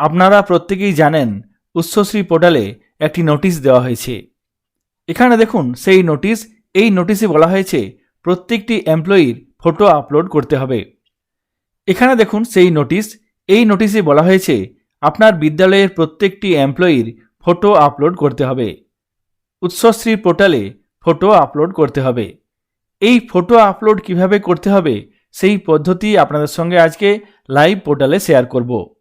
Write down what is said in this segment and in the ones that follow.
আপনারা প্রত্যেকেই জানেন উচ্চশ্রী পোর্টালে একটি নোটিশ দেওয়া হয়েছে। এখানে দেখুন, সেই নোটিশ, এই নোটিশে বলা হয়েছে, প্রত্যেকটি এমপ্লয়ির ফটো আপলোড করতে হবে। এখানে দেখুন, সেই নোটিশ, এই নোটিশে বলা হয়েছে, আপনার বিদ্যালয়ের প্রত্যেকটি এমপ্লয়ির ফটো আপলোড করতে হবে। উৎসশ্রী পোর্টালে ফটো আপলোড করতে হবে। এই ফটো আপলোড কীভাবে করতে হবে, সেই পদ্ধতি আপনাদের সঙ্গে আজকে লাইভ পোর্টালে শেয়ার করব।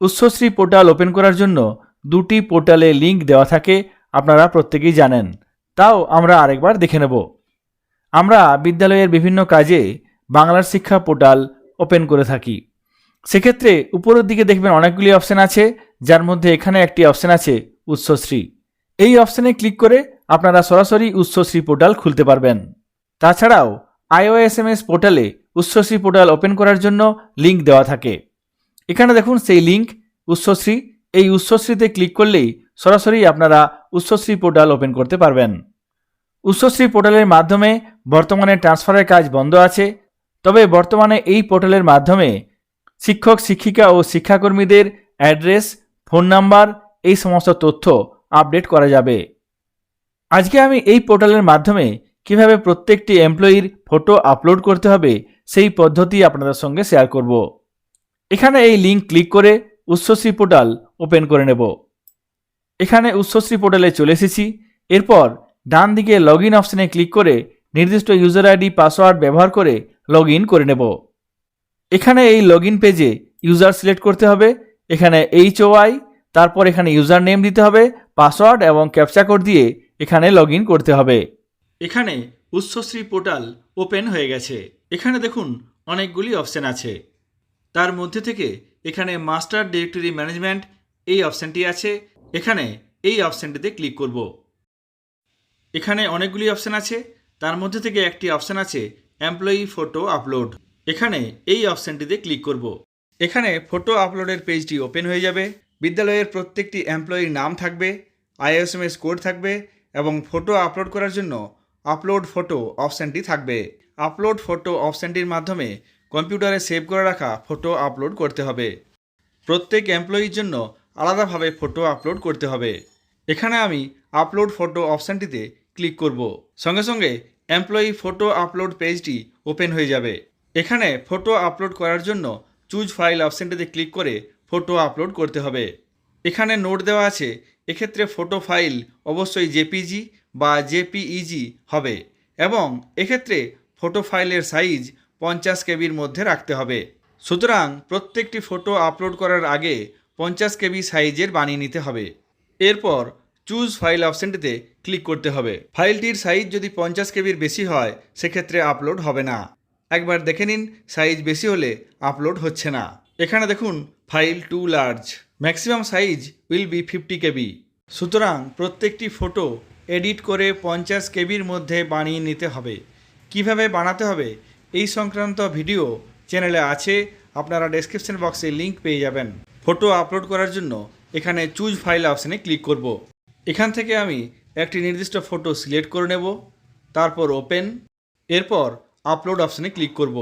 উচ্চশ্রী পোর্টাল ওপেন করার জন্য দুটি পোর্টালে লিংক দেওয়া থাকে, আপনারা প্রত্যেকেই জানেন। তাও আমরা আরেকবার দেখে নেব। আমরা বিদ্যালয়ের বিভিন্ন কাজে বাংলার শিক্ষা পোর্টাল ওপেন করে থাকি। সেক্ষেত্রে উপরের দিকে দেখবেন অনেকগুলি অপশান আছে, যার মধ্যে এখানে একটি অপশান আছে উচ্চশ্রী এই অপশানে ক্লিক করে আপনারা সরাসরি উচ্চশ্রী পোর্টাল খুলতে পারবেন। তাছাড়াও আইওএসএমএস পোর্টালে উচ্চশ্রী পোর্টাল ওপেন করার জন্য লিংক দেওয়া থাকে। এখানে দেখুন সেই লিঙ্ক উচ্চশ্রী এই উচ্চশ্রীতে ক্লিক করলেই সরাসরি আপনারা উচ্চশ্রী পোর্টাল ওপেন করতে পারবেন। উচ্চশ্রী পোর্টালের মাধ্যমে বর্তমানে ট্রান্সফারের কাজ বন্ধ আছে। তবে বর্তমানে এই পোর্টালের মাধ্যমে শিক্ষক, শিক্ষিকা ও শিক্ষাকর্মীদের অ্যাড্রেস ফোন নাম্বার এই সমস্ত তথ্য আপডেট করা যাবে। আজকে আমি এই পোর্টালের মাধ্যমে কীভাবে প্রত্যেকটি এমপ্লয়ির ফটো আপলোড করতে হবে, সেই পদ্ধতি আপনাদের সঙ্গে শেয়ার করব। এখানে এই লিঙ্ক ক্লিক করে উচ্চশ্রী পোর্টাল ওপেন করে নেব। এখানে উচ্চশ্রী পোর্টালে চলে এসেছি। এরপর ডান দিকে লগ ইন অপশানে ক্লিক করে নির্দিষ্ট ইউজার আইডি পাসওয়ার্ড ব্যবহার করে লগ করে নেব। এখানে এই লগ পেজে ইউজার সিলেক্ট করতে হবে। এখানে এইচ ওয়াই তারপর এখানে ইউজার নেম দিতে হবে পাসওয়ার্ড এবং ক্যাপচা কোড দিয়ে এখানে লগ করতে হবে। এখানে উচ্চশ্রী পোর্টাল ওপেন হয়ে গেছে। এখানে দেখুন অনেকগুলি অপশান আছে। তার মধ্যে থেকে এখানে মাস্টার ডিরেক্টরি ম্যানেজমেন্ট এই অপশানটি আছে। এখানে এই অপশানটিতে ক্লিক করব। এখানে অনেকগুলি অপশান আছে। তার মধ্যে থেকে একটি অপশান আছে এমপ্লয়ি ফটো আপলোড। এখানে এই অপশানটিতে ক্লিক করব। এখানে ফটো আপলোডের পেজটি ওপেন হয়ে যাবে। বিদ্যালয়ের প্রত্যেকটি এমপ্লয়ির নাম থাকবে, আইএসএমএস কোড থাকবে এবং ফটো আপলোড করার জন্য আপলোড ফটো অপশানটি থাকবে। আপলোড ফটো অপশানটির মাধ্যমে কম্পিউটারে সেভ করে রাখা ফটো আপলোড করতে হবে। প্রত্যেক এমপ্লয়ির জন্য আলাদাভাবে ফটো আপলোড করতে হবে। এখানে আমি আপলোড ফটো অপশানটিতে ক্লিক করব। সঙ্গে সঙ্গে এমপ্লয়ি ফটো আপলোড পেজটি ওপেন হয়ে যাবে। এখানে ফটো আপলোড করার জন্য চুজ ফাইল অপশানটিতে ক্লিক করে ফটো আপলোড করতে হবে। এখানে নোট দেওয়া আছে, এক্ষেত্রে ফটো ফাইল অবশ্যই জেপিজি বা জেপিইজি হবে এবং এক্ষেত্রে ফটো ফাইলের সাইজ পঞ্চাশ কেবির মধ্যে রাখতে হবে। সুতরাং প্রত্যেকটি ফটো আপলোড করার আগে পঞ্চাশ কেবি সাইজের বানিয়ে নিতে হবে। এরপর চুজ ফাইল অপশানটিতে ক্লিক করতে হবে। ফাইলটির সাইজ যদি পঞ্চাশ কেবির বেশি হয়, সেক্ষেত্রে আপলোড হবে না। একবার দেখে নিন সাইজ বেশি হলে আপলোড হচ্ছে না। এখানে দেখুন file too large maximum size will be fifty KB. সুতরাং প্রত্যেকটি ফটো এডিট করে পঞ্চাশ কেবির মধ্যে বানিয়ে নিতে হবে। কীভাবে বানাতে হবে? এই সংক্রান্ত ভিডিও চ্যানেলে আছে। আপনারা ডেসক্রিপশন বক্সে লিংক পেয়ে যাবেন। ফটো আপলোড করার জন্য এখানে চুজ ফাইল অপশানে ক্লিক করব। এখান থেকে আমি একটি নির্দিষ্ট ফটো সিলেক্ট করে নেব, তারপর ওপেন এরপর আপলোড অপশানে ক্লিক করব।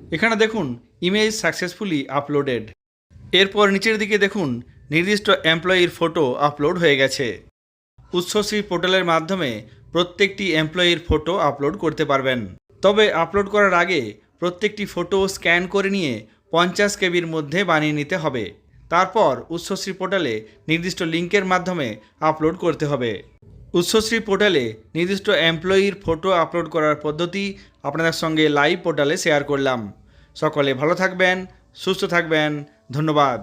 এখানে দেখুন ইমেজ সাকসেসফুলি আপলোডেড এরপর নিচের দিকে দেখুন, নির্দিষ্ট এমপ্লয়ির ফটো আপলোড হয়ে গেছে। উচ্চশ্রী পোর্টালের মাধ্যমে প্রত্যেকটি এমপ্লয়ির ফটো আপলোড করতে পারবেন। তবে আপলোড করার আগে প্রত্যেকটি ফটো স্ক্যান করে নিয়ে পঞ্চাশ কেবির মধ্যে বানিয়ে নিতে হবে। তারপর উচ্চশ্রী পোর্টালে নির্দিষ্ট লিঙ্কের মাধ্যমে আপলোড করতে হবে। উচ্চশ্রী পোর্টালে নির্দিষ্ট এমপ্লয়ির ফটো আপলোড করার পদ্ধতি আপনাদের সঙ্গে লাইভ পোর্টালে শেয়ার করলাম। সকলে ভালো থাকবেন, সুস্থ থাকবেন, ধন্যবাদ।